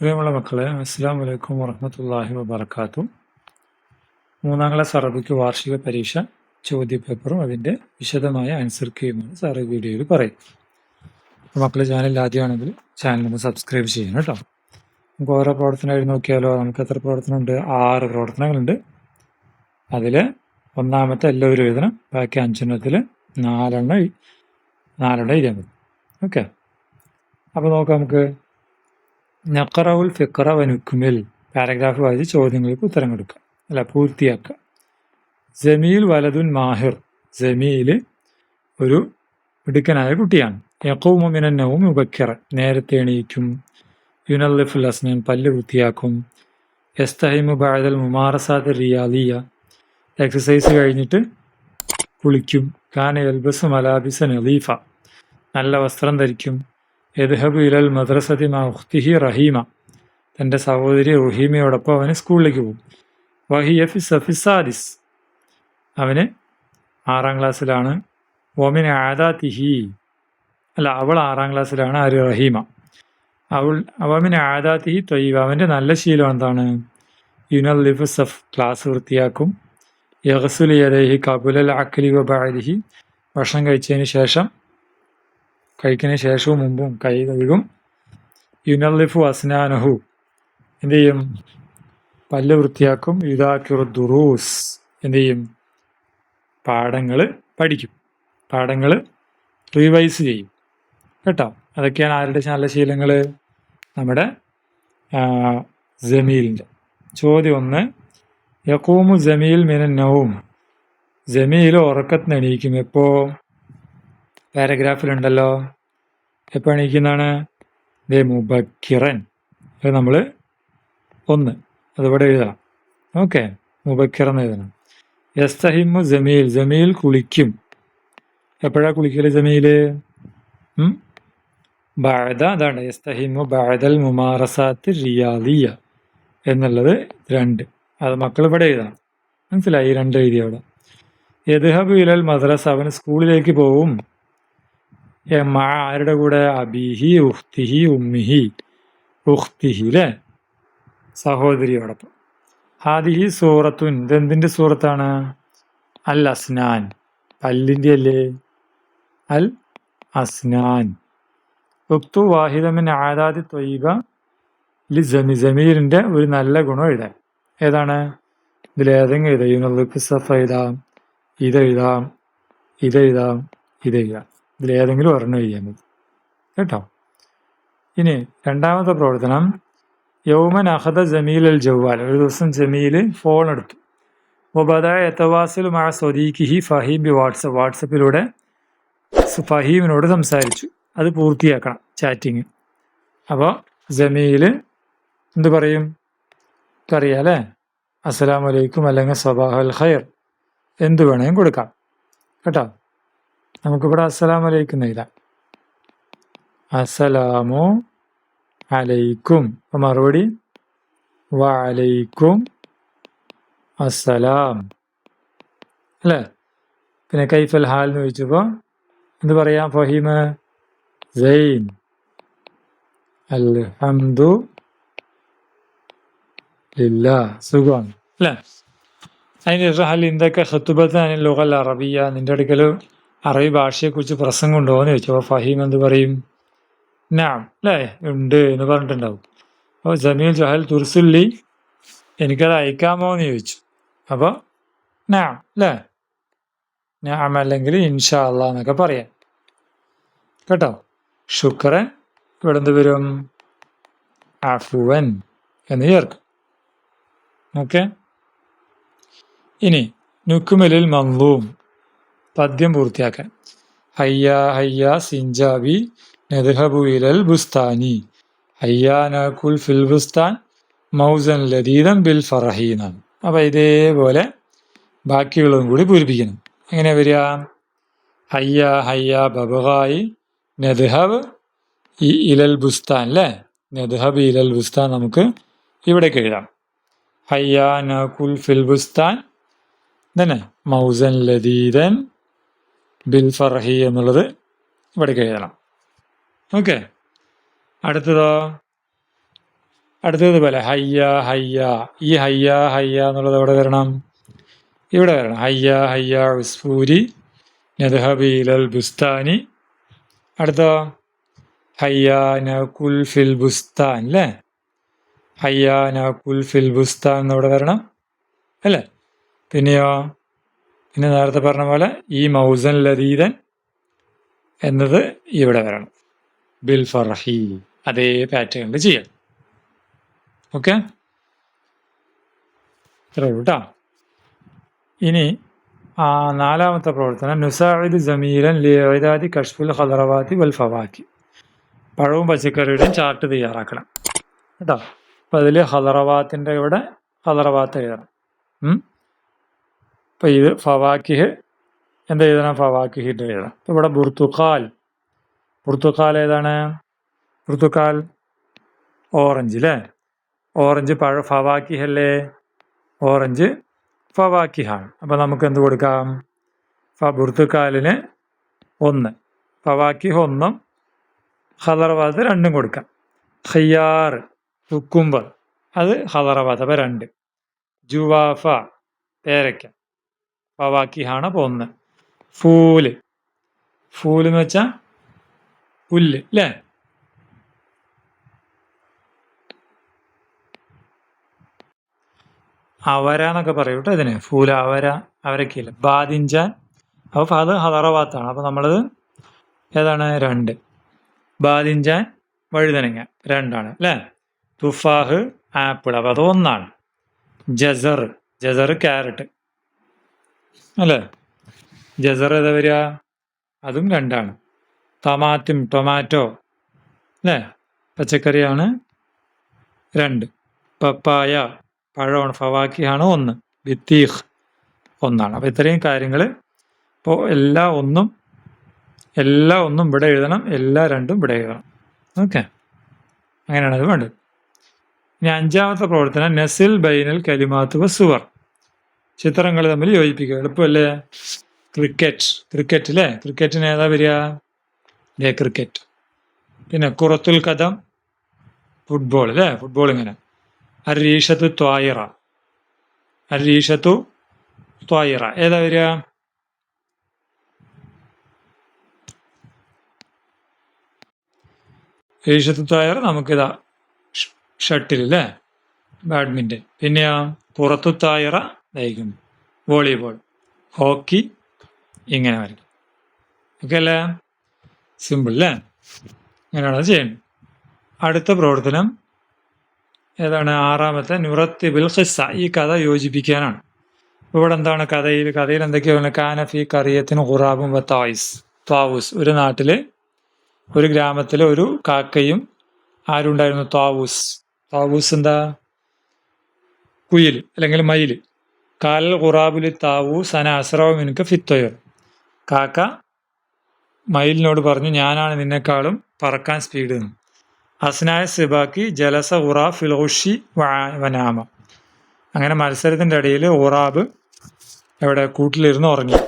പ്രിയമുള്ള മക്കളെ അസ്സാം വലൈക്കും വറഹമത്തല്ലാഹി വബർക്കാത്തു മൂന്നാം ക്ലാസ് അറബിക്ക് വാർഷിക പരീക്ഷ ചോദ്യപേപ്പറും അതിന്റെ വിശദമായ ആൻസർ കീയുമാണ് സാറ് വീഡിയോയിൽ പറയും അപ്പോൾ മക്കൾ ചാനൽ ആദ്യമാണെങ്കിൽ ചാനൽ ഒന്ന് സബ്സ്ക്രൈബ് ചെയ്യണം കേട്ടോ. നമുക്ക് ഓരോ പ്രവർത്തനമായി നോക്കിയാലോ നമുക്ക് എത്ര പ്രവർത്തനമുണ്ട്? ആറ് പ്രവർത്തനങ്ങളുണ്ട്. അതിൽ ഒന്നാമത്തെ എല്ലാവരും എഴുതണം ബാക്കി അഞ്ചെണ്ണത്തിൽ നാലെണ്ണം നാലെണ്ണം എഴുതിയാൽ പറ്റും ഓക്കെ അപ്പോൾ നോക്കാം നമുക്ക് നഖറവുൽ ഫിക്ര വനുക്കുമിൽ പാരഗ്രാഫ് വായിച്ച് ചോദ്യങ്ങൾക്ക് ഉത്തരം കൊടുക്കുക. അല്ല പൂർത്തിയാക്കുക. ജമീൽ വലതുൻ മാഹിർ. ജമീൽ ഒരു മിടുക്കനായ കുട്ടിയാണ്. യക്കൗമിനന്നവും ഉപക്കിറ നേരത്തെ എണീക്കും. യുനല്ലിഫുൽ അസ്നൻ പല്ല് വൃത്തിയാക്കും. എസ്തഹിമു ബാഴൽ മുമാറസാദ് റിയാലിയ. എക്സസൈസ് കഴിഞ്ഞിട്ട് കുളിക്കും. കാന എൽബസ് മലാബിസ നലീഫ നല്ല വസ്ത്രം ധരിക്കും. യദ്ഹബ് ഇലൽ മദ്രസതി മാ റഹീമ. തന്റെ സഹോദരി റുഹീമയോടൊപ്പം അവന് സ്കൂളിലേക്ക് പോകും. വഹി ഫി സഫിസാദിസ് അവന് ആറാം ക്ലാസ്സിലാണ്. ഒമിന് ആദാ തിഹി അല്ല അവൾ ആറാം ക്ലാസ്സിലാണ് ആര്? റഹീമ. അവൾ അവമിന് ആദാതിഹി തൊയ്വ അവന്റെ നല്ല ശീലം എന്താണ്? യുനൽ ലിഫ് സഫ് ക്ലാസ് വൃത്തിയാക്കും. യഹസുലി യദൈഹി കബുലൽ അക്കലി വബാരിഹി ഭക്ഷണം കഴിച്ചതിന് ശേഷം കഴിക്കുന്നതിന് ശേഷവും മുമ്പും കൈ കഴുകും. യുനർലിഫു അസ്നാനഹു. എന്തു ചെയ്യും? പല്ല് വൃത്തിയാക്കും. യുദാക്യുർ ദുറൂസ്. എന്തു ചെയ്യും? പാഠങ്ങൾ പഠിക്കും. പാഠങ്ങൾ റിവൈസ് ചെയ്യും. കേട്ടോ? അതൊക്കെയാണ് ആരുടെ നല്ല ശീലങ്ങൾ നമ്മുടെ ജമീലിന്റെ. ചോദ്യം ഒന്ന്. യക്കൂമു ജമീൽ മിനന്നവും ജമീൽ ഉറക്കത്തിന് എണീക്കും എപ്പോ? പാരഗ്രാഫിലുണ്ടല്ലോ. എപ്പോൾ എണീക്കുന്നതാണ്? ദേ മുബക്കിറൻ. അത് നമ്മൾ ഒന്ന് അതിവിടെ എഴുതണം. ഓക്കെ മുബക്കിറൻ എഴുതണം. യസ്തഹിമു ജമീൽ ജമീൽ കുളിക്കും. എപ്പോഴാ കുളിക്കൽ ജമീൽ? ബാഴത അതാണ്. യസ്തഹിമു ബഅദൽ മുമാറസാത്ത് റിയാദിയ എന്നുള്ളത് രണ്ട്. അത് മക്കൾ ഇവിടെ എഴുതണം. മനസ്സിലായി? രണ്ട് എഴുതി അവിടെ. യദ്ഹബു ഇലൽ മദ്രസ അവൻ സ്കൂളിലേക്ക് പോവും. മഅ ആരുടെ കൂടെ? അബിഹി ഉഹ്തിഹി ഉമ്മിഹി. ഉഹ്തിഹി അല്ലേ സഹോദരിയോടൊപ്പം. ഹാദിഹി സൂറത്തുൻ. ഇതെന്തിന്റെ സൂറത്താണ്? അൽ അസ്നാൻ. പല്ലിന്റെ അല്ലേ അൽ അസ്നാൻ. ഉക്തു വാഹിദമിൻ ആദാദി ത്വയ്ബ ലി ജമി ജമീലിന്റെ ഒരു നല്ല ഗുണം എഴുതാം ഏതാണ്? ഇതിലേതെങ്കിലും എഴുതാം. യുനല്ലിഫ് സഫ എഴുതാം ഇതെഴുതാം. ഇതെഴുതാം. ഇതെഴുതാം. ഇതിലേതെങ്കിലും ഒരെണ്ണം ചെയ്യാൻ മതി. കേട്ടോ? ഇനി രണ്ടാമത്തെ പ്രവർത്തനം. യൗമൻ അഹദ ജമീൽ അൽ ജവ്വാൽ. ഒരു ദിവസം ജമീൽ ഫോൺ എടുത്തു. മുബദായ എത്തവാസിലും ആ ഫഹീം ബി വാട്സപ്പ്. വാട്സപ്പിലൂടെ ഫഹീമിനോട് സംസാരിച്ചു. അത് പൂർത്തിയാക്കണം ചാറ്റിങ്. അപ്പോൾ ജമീൽ എന്ത് പറയും? അറിയാം അല്ലേ അസ്സലാമു അലൈക്കും. അല്ലെങ്കിൽ സബാഹൽ ഖൈർ. എന്ത് വേണേലും കൊടുക്കാം. കേട്ടോ? നമുക്കിവിടെ അസ്സലാമു അലൈക്കും എഴുതാം അസ്സലാമു അലൈക്കും അപ്പൊ മറുപടി വലൈക്കും അസ്സലാം അല്ലേ പിന്നെ കൈഫൽ ഹാൽ എന്ന് ചോദിച്ചപ്പോ എന്ത് പറയാം ഫഹീമ് സൈൻ അൽഹംദു ലില്ലാ സുഖമാണ് അല്ലേ അതിന് ശേഷം ഹൽ ഇന്തൊക്കെ ഹത്തുബത്ത് ലോകൽ അറബിയ നിന്റെ അടുക്കൽ അറബി ഭാഷയെക്കുറിച്ച് പ്രസംഗം ഉണ്ടോ എന്ന് ചോദിച്ചു അപ്പോൾ ഫഹീം എന്ത് പറയും? നാം അല്ലേ ഉണ്ട് എന്ന് പറഞ്ഞിട്ടുണ്ടാവും. അപ്പോൾ ജമീൽ ജഹൽ തുർസുല്ലി എനിക്കത് അയക്കാമോ എന്ന് ചോദിച്ചു. അപ്പോൾ നാം അല്ലേ നാം അല്ലെങ്കിൽ ഇൻഷാ അല്ല എന്നൊക്കെ പറയാം. കേട്ടോ? ശുക്രൻ ഇവിടെ എന്ത് വരും? അഫുവൻ എന്ന് ചേർക്കും. ഓക്കെ? ഇനി നുക്കുമലിൽ മന്ലൂം പദ്യം പൂർത്തിയാക്കാൻ. ഹയ്യ ഹയ്യ സിഞ്ചാബി നെദ്ഹബു ഇലൽ ബുസ്താനി. ഹയ്യ നകുൽ ഫിൽ ബുസ്താൻ മൗസൻ ലദീദൻ ബിൽ ഫറഹീന അപ്പം ഇതേപോലെ ബാക്കിയുള്ളതും കൂടി പൂരിപ്പിക്കണം. എങ്ങനെ വരിക? ഹയ്യ ഹയ്യ ബബഹായി നെദ്ഹബ് ഈ ഇലൽ ബുസ്താൻ അല്ലേ നെദ്ഹബ് ഇലൽ ബുസ്താൻ നമുക്ക് ഇവിടേക്ക് എഴുതാം. ഹയ്യ നകുൽ ഫിൽ ബുസ്താൻ തന്നെ മൗസൻ ലദീദൻ ബിൽ ഫർഹി എന്നുള്ളത് ഇവിടേക്ക് എഴുതണം. ഓക്കെ. അടുത്തതോ? അടുത്തത് പോലെ ഹയ്യ ഹയ്യ. ഈ ഹയ്യ ഹയ്യ എന്നുള്ളത് എവിടെ വരണം? ഇവിടെ വരണം. ഹയ്യ ഹയ്യ ഉസ്ഫൂരി നദ്ഹബീലൽ ബുസ്താനി. അടുത്തോ? ഹയ്യ നകുൽ ഫിൽ ബുസ്താൻ അല്ലേ? ഹയ്യ നകുൽ ഫിൽ ബുസ്താൻ എന്നിവിടെ വരണം? അല്ലേ? പിന്നെയോ? പിന്നെ നേരത്തെ പറഞ്ഞ പോലെ ഈ മൗസൻ ലതീതൻ എന്നത് ഇവിടെ വരണം. ബിൽ ഫർഹി അതേ പാറ്റേണിൽ ചെയ്യണം ഓക്കെ ഇത്രേ ഉള്ളൂ കേട്ടോ ഇനി ആ നാലാമത്തെ പ്രവർത്തനം നുസാഹിദ് ജമീലൻ ലിയദാദി കഷ്ഫുൽ ഹദറവാത്തി വൽ ഫവാക്കി. പഴവും പച്ചക്കറിയുടെയും ചാർട്ട് തയ്യാറാക്കണം. കേട്ടോ അപ്പം അതിൽ ഹദറവാത്തിന്റെ ഇവിടെ ഹദറവാത്ത് എഴുതണം ഉം. അപ്പം ഇത് ഫവാക്കിഹ് എന്താ എഴുതണം? ഫവാക്കിഹിന്റെ എഴുതണം. അപ്പം ഇവിടെ ബുർത്തുഖാൽ. ബുർത്തുഖാൽ ഏതാണ്? ബുർത്തുഖാൽ ഓറഞ്ച് അല്ലേ ഓറഞ്ച് പഴ ഫവാക്കിഹല്ലേ ഓറഞ്ച് ഫവാക്കിഹാണ്. അപ്പം നമുക്ക് എന്ത് കൊടുക്കാം? ഫ ബുർത്തുക്കാലിന് ഒന്ന്. ഫവാക്കിഹ് ഒന്നും ഹദർവാദ് രണ്ടും കൊടുക്കാം. ഹയ്യാർ കുക്കുംബർ. അത് ഹദറവാദ് അപ്പം രണ്ട്. ജുവാഫ പേരയ്ക്ക. ഫവാക്കിഹാണ് പോകുന്നത്. ഫൂൽ. ഫൂൽ എന്ന് വെച്ചാൽ പുല്ല് അല്ലേ അവര എന്നൊക്കെ പറയും കേട്ടോ ഇതിന്. ഫൂല അവര അവരൊക്കെയില്ല? ബാദിഞ്ചാൻ അപ്പോൾ അത് ഹദറവാത്താണ്. അപ്പോൾ നമ്മളത് ഏതാണ്? രണ്ട്. ബാദിഞ്ചാൻ വഴുതനങ്ങ. രണ്ടാണ് അല്ലേ തുഫാഹ് ആപ്പിൾ. അപ്പോൾ അത് ഒന്നാണ്. ജസർ ജസർ ക്യാരറ്റ്. അല്ലേ? ജസർ ഏതാ വരിക? അതും രണ്ടാണ്. ടൊമാറ്റും ടൊമാറ്റോ അല്ലേ? പച്ചക്കറിയാണ് രണ്ട്. പപ്പായ പഴമാണ് ഫവാക്കിയാണ് ഒന്ന്. വിത്തീഹ് ഒന്നാണ്. അപ്പോൾ ഇത്രയും കാര്യങ്ങൾ ഇപ്പോൾ എല്ലാ ഒന്നും എല്ലാ ഒന്നും ഇവിടെ എഴുതണം എല്ലാ രണ്ടും ഇവിടെ എഴുതണം. ഓക്കെ. അങ്ങനെയാണ് അത് വേണ്ടത്. ഇനി അഞ്ചാമത്തെ പ്രവർത്തനം നസിൽ ബൈനൽ കലിമാത്ത് സുവർ. ചിത്രങ്ങൾ തമ്മിൽ യോജിപ്പിക്കുക. എളുപ്പമല്ലേ? ക്രിക്കറ്റ് ക്രിക്കറ്റ് അല്ലേ ക്രിക്കറ്റിന് ഏതാ വരിക? അല്ലേ ക്രിക്കറ്റ് പിന്നെ കുറത്തുൽ കഥം ഫുട്ബോൾ അല്ലേ ഫുട്ബോൾ ഇങ്ങനെ. അരീഷത്തു ത്വായിറ. അരീഷത്തു ത്വായിറ. ഏതാ വരിക? ഈഷത്തു ത്വായിറ നമുക്കിതാ ഷട്ടിൽ അല്ലേ ബാഡ്മിന്റൺ പിന്നെയാ പുറത്തു തായിറ ദഹിക്കും വോളിബോൾ ഹോക്കി ഇങ്ങനെ വരും ഓക്കെ അല്ലേ? സിമ്പിൾ അല്ലേ? ഇങ്ങനെയാണ് ചെയ്യണം അടുത്ത പ്രവർത്തനം ഏതാണ്? ആറാമത്തെ നുറത്തിബിൽ ബിൽഹിസ ഈ കഥ യോജിപ്പിക്കാനാണ്. ഇവിടെ എന്താണ് കഥയിൽ? കഥയിൽ എന്തൊക്കെയാണ് കാനഫി കറിയത്തിന് ഖുറാബും തായിസ്. താവൂസ്. ഒരു നാട്ടിൽ ഒരു ഗ്രാമത്തിലെ ഒരു കാക്കയും ആരുണ്ടായിരുന്നു? താവൂസ്. താവൂസ് എന്താ? കുയിൽ അല്ലെങ്കിൽ മയിൽ. കാലൽ ഖുറാബുലി താവൂസ് അന അസ്രവ് മിനുക്ക് ഫിത്തൊയർ കാക്ക മയിലിനോട് പറഞ്ഞു ഞാനാണ് നിന്നെക്കാളും പറക്കാൻ സ്പീഡ് എന്ന് അസ്നായ സിബാക്കി ജലസ ഉറാ ഫിലോഷി വനാമ അങ്ങനെ മത്സരത്തിന്റെ ഇടയിൽ ഉറാബ് എവിടെ? കൂട്ടിലിരുന്ന് ഉറങ്ങി.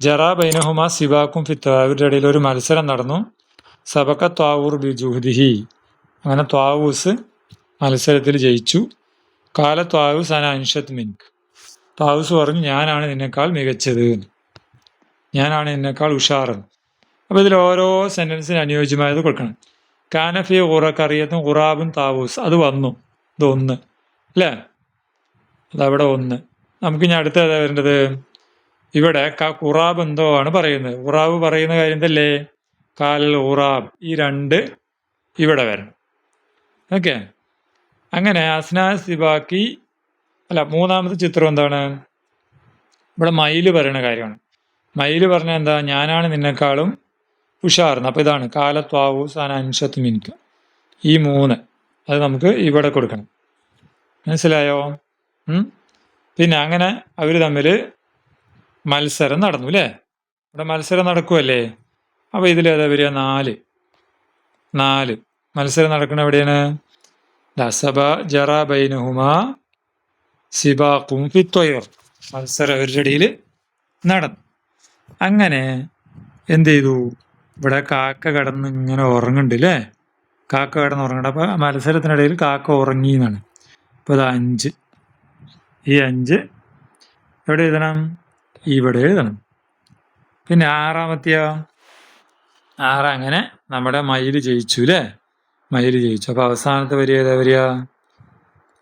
ജറാ ബൈനഹുമ സിബാക്കും ഫിത്ത അവരുടെ ഇടയിൽ ഒരു മത്സരം നടന്നു. സബക്ക ത്വാവൂർ ബി ജുഹ്ദിഹി. അങ്ങനെ ത്വാവൂസ് മത്സരത്തിൽ ജയിച്ചു. കാല ത്വാവൂസ് അന അൻഷത് മിൻക്. ത്വാവൂസ് പറഞ്ഞു ഞാനാണ് നിന്നെക്കാൾ മികച്ചത്. ഞാനാണ് നിന്നെക്കാൾ ഉഷാറെന്ന് അപ്പോൾ ഇതിൽ ഓരോ സെന്റൻസിന് അനുയോജ്യമായത് കൊടുക്കണം. കാനഫി ഉറക്കറിയത്തും കറിയത്തും ഖുറാബും താവൂസ്. അത് വന്നു. ഇത് ഒന്ന്. അല്ലേ? അതവിടെ ഒന്ന്. നമുക്ക് ഇനി അടുത്ത ഏതാ വരേണ്ടത്? ഇവിടെ ഖുറാബ് എന്തോ ആണ് പറയുന്നത്. ഉറാബ് പറയുന്ന കാര്യം എന്തല്ലേ? കാൽ ഉറാബ് ഈ രണ്ട് ഇവിടെ വരണം. ഓക്കെ? അങ്ങനെ അസ്നാ സിബാക്കി അല്ല മൂന്നാമത്തെ ചിത്രം എന്താണ്? ഇവിടെ മയിൽ പറയുന്ന കാര്യമാണ്. മയിൽ പറഞ്ഞ എന്താ? ഞാനാണ് നിന്നെക്കാളും ഉഷാർന്ന്. അപ്പോൾ ഇതാണ്. കാലത്വാവു സാന അൻഷത്ത് മിനിക്ക് ഈ മൂന്ന്. അത് നമുക്ക് ഇവിടെ കൊടുക്കണം. മനസ്സിലായോ? പിന്നെ അങ്ങനെ അവർ തമ്മിൽ മത്സരം നടന്നു അല്ലേ ഇവിടെ മത്സരം നടക്കുമല്ലേ അപ്പോൾ ഇതിലേതാ വരിക? നാല്. നാല്. മത്സരം നടക്കണ എവിടെയാണ്? ദസബ ജറ ബൈനഹുമ സിബാഖും ഫിത്വയർ മത്സരം അവരുടെ ഇടയിൽ നടന്നു. അങ്ങനെ എന്ത് ചെയ്തു? ഇവിടെ കാക്ക കിടന്ന് ഇങ്ങനെ ഉറങ്ങുന്നുണ്ട് അല്ലേ കാക്ക കിടന്ന് ഉറങ്ങണ്ട അപ്പോൾ മത്സരത്തിനിടയിൽ കാക്ക ഉറങ്ങി എന്നാണ്. അപ്പോൾ ഇത് അഞ്ച്. ഈ അഞ്ച് എവിടെ എഴുതണം? ഇവിടെ എഴുതണം. പിന്നെ ആറാമത്തെയോ? ആറ് അങ്ങനെ നമ്മുടെ മയിൽ ജയിച്ചു അല്ലേ മയിൽ ജയിച്ചു. അപ്പോൾ അവസാനത്തെ വരിക ഏതാ വരിക?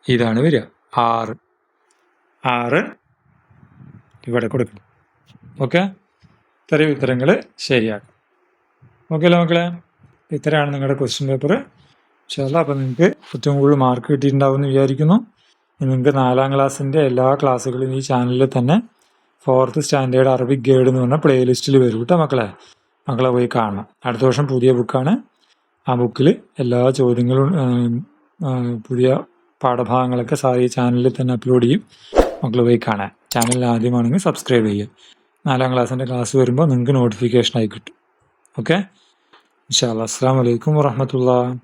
ഇതാണ് വരിക. ആറ്. ആറ്. ഇവിടെ കൊടുക്കണം ഓക്കെ? ഇത്രയും ഉത്തരങ്ങൾ ശരിയാക്കും. ഓക്കെ അല്ലേ മക്കളെ? ഇത്രയാണ് നിങ്ങളുടെ ക്വസ്റ്റ്യൻ പേപ്പർ ചില അപ്പം നിങ്ങൾക്ക് ഏറ്റവും കൂടുതൽ മാർക്ക് കിട്ടിയിട്ടുണ്ടാവും എന്ന് വിചാരിക്കുന്നു നിങ്ങൾക്ക് നാലാം ക്ലാസ്സിന്റെ എല്ലാ ക്ലാസ്സുകളും ഈ ചാനലിൽ തന്നെ ഫോർത്ത് സ്റ്റാൻഡേർഡ് അറബിക് ഗൈഡ് എന്ന് പറഞ്ഞ പ്ലേലിസ്റ്റിൽ വരും കേട്ടോ മക്കളെ. മക്കളെ പോയി കാണണം. അടുത്ത വർഷം പുതിയ ബുക്കാണ് ആ ബുക്കിൽ എല്ലാ ചോദ്യങ്ങളും പുതിയ പാഠഭാഗങ്ങളൊക്കെ സാർ ഈ ചാനലിൽ തന്നെ അപ്ലോഡ് ചെയ്യും. മക്കൾ പോയി കാണാൻ ചാനൽ ആദ്യമാണെങ്കിൽ സബ്സ്ക്രൈബ് ചെയ്യുക. നാലാം ക്ലാസ്സിന്റെ ക്ലാസ് വരുമ്പോൾ നിങ്ങൾക്ക് നോട്ടിഫിക്കേഷൻ ആയി കിട്ടും. ഓക്കെ ഇൻഷാ അസ്സാം വലൈക്കും വറഹമത്തുള്ള